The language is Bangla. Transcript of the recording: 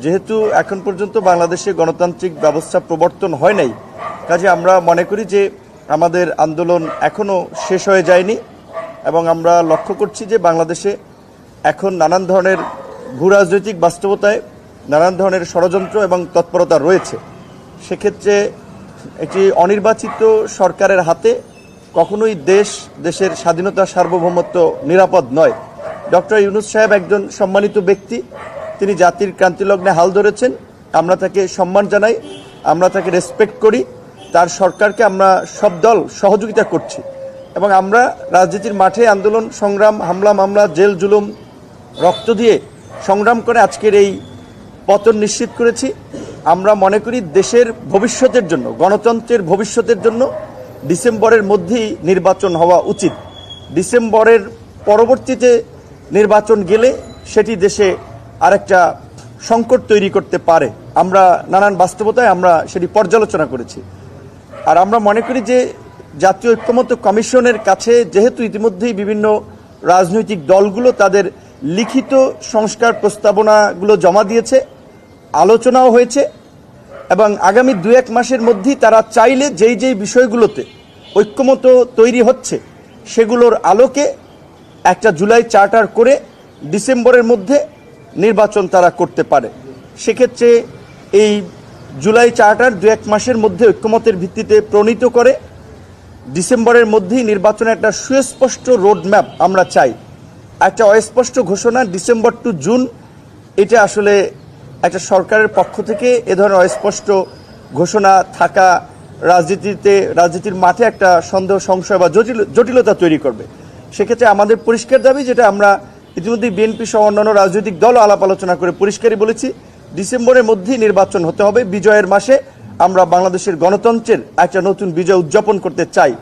যেহেতু এখন পর্যন্ত বাংলাদেশে গণতান্ত্রিক ব্যবস্থা প্রবর্তন হয় নাই, কাজে আমরা মনে করি যে আমাদের আন্দোলন এখনও শেষ হয়ে যায়নি এবং আমরা লক্ষ্য করছি যে বাংলাদেশে এখন নানান ধরনের ভূ রাজনৈতিক বাস্তবতায় নানান ধরনের ষড়যন্ত্র এবং তৎপরতা রয়েছে। সেক্ষেত্রে একটি অনির্বাচিত সরকারের হাতে কখনোই দেশ, দেশের স্বাধীনতা সার্বভৌমত্ব নিরাপদ নয়। ডক্টর ইউনুস সাহেব একজন সম্মানিত ব্যক্তি। তিনি জাতির ক্রান্তিলগ্নে হাল ধরেছেন। আমরা তাকে সম্মান জানাই, আমরা তাকে রেসপেক্ট করি, তার সরকারকে আমরা সব দল সহযোগিতা করছি। এবং আমরা রাজনীতির মাঠে আন্দোলন, সংগ্রাম, হামলা, মামলা, জেল, জুলুম, রক্ত দিয়ে সংগ্রাম করে আজকের এই পতন নিশ্চিত করেছি। আমরা মনে করি দেশের ভবিষ্যতের জন্য, গণতন্ত্রের ভবিষ্যতের জন্য ডিসেম্বরের মধ্যেই নির্বাচন হওয়া উচিত। ডিসেম্বরের পরবর্তীতে নির্বাচন গেলে সেটি দেশে আরেকটা সংকট তৈরি করতে পারে। আমরা নানান বাস্তবতায় আমরা সেটি পর্যালোচনা করেছি। আর আমরা মনে করি যে জাতীয় ঐক্যমত্য কমিশনের কাছে যেহেতু ইতিমধ্যেই বিভিন্ন রাজনৈতিক দলগুলো তাদের লিখিত সংস্কার প্রস্তাবনাগুলো জমা দিয়েছে, আলোচনাও হয়েছে এবং আগামী দু এক মাসের মধ্যেই তারা চাইলে যেই যেই বিষয়গুলোতে ঐক্যমত তৈরি হচ্ছে সেগুলোর আলোকে একটা জুলাই চার্টার করে ডিসেম্বরের মধ্যে নির্বাচন তারা করতে পারে। সেক্ষেত্রে এই জুলাই চার্টার দু এক মাসের মধ্যে ঐক্যমতের ভিত্তিতে প্রণীত করে ডিসেম্বরের মধ্যেই নির্বাচনের একটা সুস্পষ্ট রোডম্যাপ আমরা চাই। একটা অস্পষ্ট ঘোষণা ডিসেম্বর টু জুন, এটা আসলে একটা সরকারের পক্ষ থেকে এ ধরনের অস্পষ্ট ঘোষণা থাকা রাজনীতিতে, রাজনীতির মাঠে একটা সন্দেহ, সংশয় বা জটিল, জটিলতা তৈরি করবে। সেক্ষেত্রে আমাদের পরিষ্কার দাবি যেটা আমরা ইতিমধ্যে বিএনপি সহ অন্যান্য রাজনৈতিক দল আলাপ আলোচনা করে পরিষ্কারই বলেছি, ডিসেম্বরের মধ্যেই নির্বাচন হতে হবে। বিজয়ের মাসে আমরা বাংলাদেশের গণতন্ত্রের একটা নতুন বিজয় উদযাপন করতে চাই।